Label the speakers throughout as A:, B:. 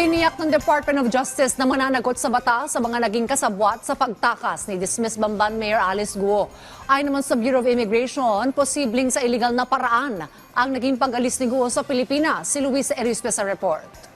A: Tiniyak ng Department of Justice na mananagot sa bata sa mga naging kasabwat sa pagtakas ni dismissed Bamban Mayor Alice Guo. Ayon naman sa Bureau of Immigration, posibleng sa illegal na paraan ang naging pag-alis ni Guo sa Pilipinas. Si Luis Erispe sa report.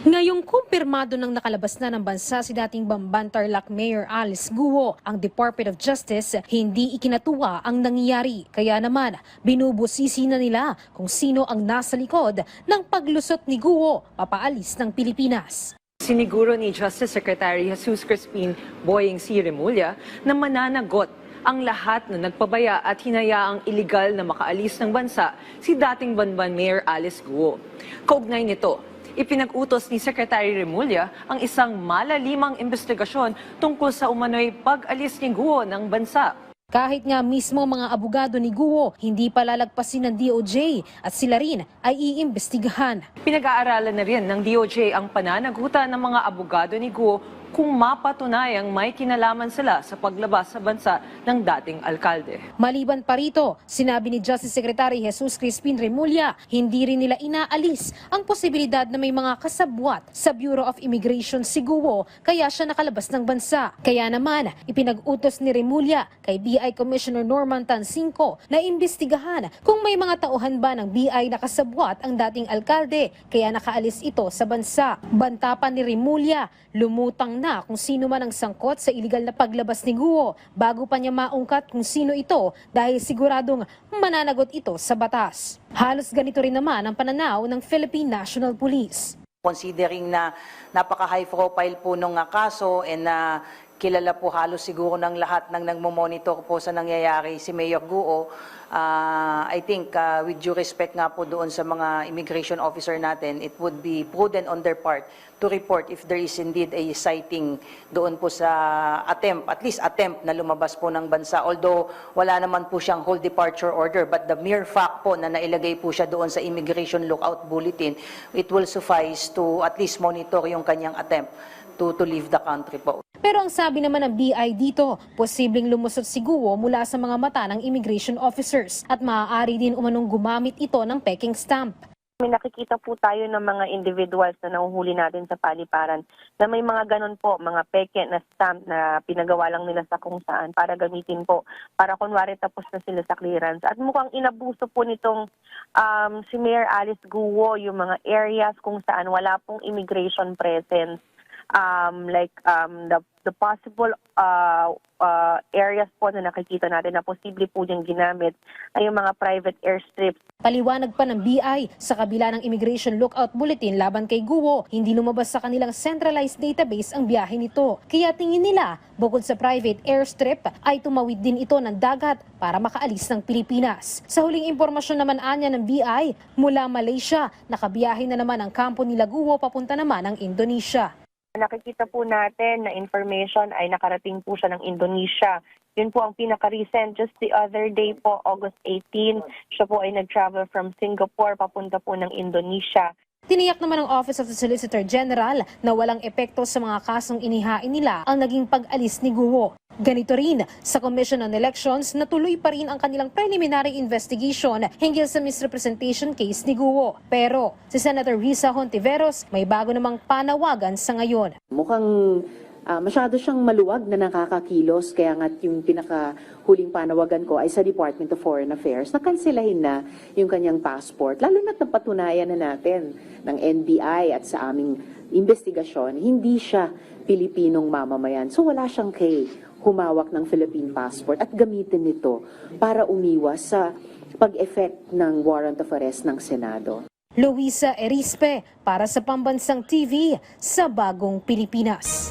B: Ngayong kumpirmado ng nakalabas na ng bansa si dating Bamban Tarlac Mayor Alice Guo, ang Department of Justice hindi ikinatuwa ang nangyayari. Kaya naman, binubusisi na nila kung sino ang nasa likod ng paglusot ni Guo papaalis ng Pilipinas.
C: Siniguro ni Justice Secretary Jesus Crispin Boying C. Remulla na mananagot ang lahat na nagpabaya at hinayaang iligal na makaalis ng bansa si dating Banban Mayor Alice Guo. Kaugnay nito, ipinag-utos ni Secretary Remulla ang isang malalimang investigasyon tungkol sa umano'y pag-alis ni Guo ng bansa.
B: Kahit nga mismo mga abogado ni Guo hindi pa lalagpasin ng DOJ at sila rin ay iimbestigahan.
C: Pinag-aaralan na rin ng DOJ ang pananagutan ng mga abogado ni Guo kung mapatunayang may kinalaman sila sa paglabas sa bansa ng dating alkalde.
B: Maliban pa rito, sinabi ni Justice Secretary Jesus Crispin Remulla, hindi rin nila inaalis ang posibilidad na may mga kasabwat sa Bureau of Immigration si Guo kaya siya nakalabas ng bansa. Kaya naman, ipinag-utos ni Remulla kay BI Commissioner Norman Tansinko na imbestigahan kung may mga tauhan ba ng BI na kasabwat ang dating alkalde kaya nakaalis ito sa bansa. Banta pa ni Remulla, lumutang na kung sino man ang sangkot sa iligal na paglabas ni Guo bago pa niya maungkat kung sino ito dahil siguradong mananagot ito sa batas. Halos ganito rin naman ang pananaw ng Philippine National Police.
D: Considering na napaka-high profile po nung nga kaso and na kilala po halos siguro ng lahat ng nagmo-monitor po sa nangyayari si Mayor Guo, ah, I think ah, with due respect nga po doon sa mga immigration officer natin, it would be prudent on their part to report if there is indeed a sighting doon po sa attempt, at least attempt na lumabas po ng bansa. Although wala naman po siyang whole departure order, but the mere fact po na nailagay po siya doon sa immigration lookout bulletin, it will suffice to at least monitor yung kanyang attempt to, to leave the country po.
B: Pero ang sabi naman ng BI dito, posibleng lumusot si Guo mula sa mga mata ng immigration officers at maaari din umanong gumamit ito ng peking stamp.
E: May nakikita po tayo ng mga individuals na nahuhuli natin sa paliparan na may mga ganun po, mga peke na stamp na pinagawa lang nila sa kung saan para gamitin po. Para kunwari tapos na sila sa clearance. At mukhang inabuso po nitong um, si Mayor Alice Guo yung mga areas kung saan wala pong immigration presence. Um, like um, the, the possible uh, uh, areas po na nakikita natin na posible po niyang ginamit ay yung mga private airstrips
B: Paliwanag pa ng BI sa kabila ng Immigration Lookout Bulletin laban kay Guo, hindi lumabas sa kanilang centralized database ang biyahe nito. Kaya tingin nila, bukod sa private airstrip, ay tumawid din ito ng dagat para makaalis ng Pilipinas. Sa huling impormasyon naman anya ng BI, mula Malaysia, nakabiyahe na naman ang kampo nila Guo papunta naman ng Indonesia.
E: Nakikita po natin na information ay nakarating po siya ng Indonesia. Yun po ang pinaka-recent. Just the other day po, August 18, siya po ay nag-travel from Singapore papunta po ng Indonesia.
B: Tiniyak naman ng Office of the Solicitor General na walang epekto sa mga kasong inihain nila ang naging pag-alis ni Guo. Ganito rin, sa Commission on Elections, natuloy pa rin ang kanilang preliminary investigation hinggil sa misrepresentation case ni Guo. Pero si Senator Risa Hontiveros may bago namang panawagan sa ngayon.
F: Mukhang ah, masyado siyang maluwag na nakakakilos kaya nga yung pinakahuling panawagan ko ay sa Department of Foreign Affairs na kanselahin na yung kanyang passport. Lalo na't napatunayan na natin ng NBI at sa aming investigasyon, hindi siya Pilipinong mamamayan. So wala siyang kay humawak ng Philippine passport at gamitin nito para umiwas sa pag-effect ng warrant of arrest ng Senado.
B: Luisa Erispe para sa Pambansang TV sa Bagong Pilipinas.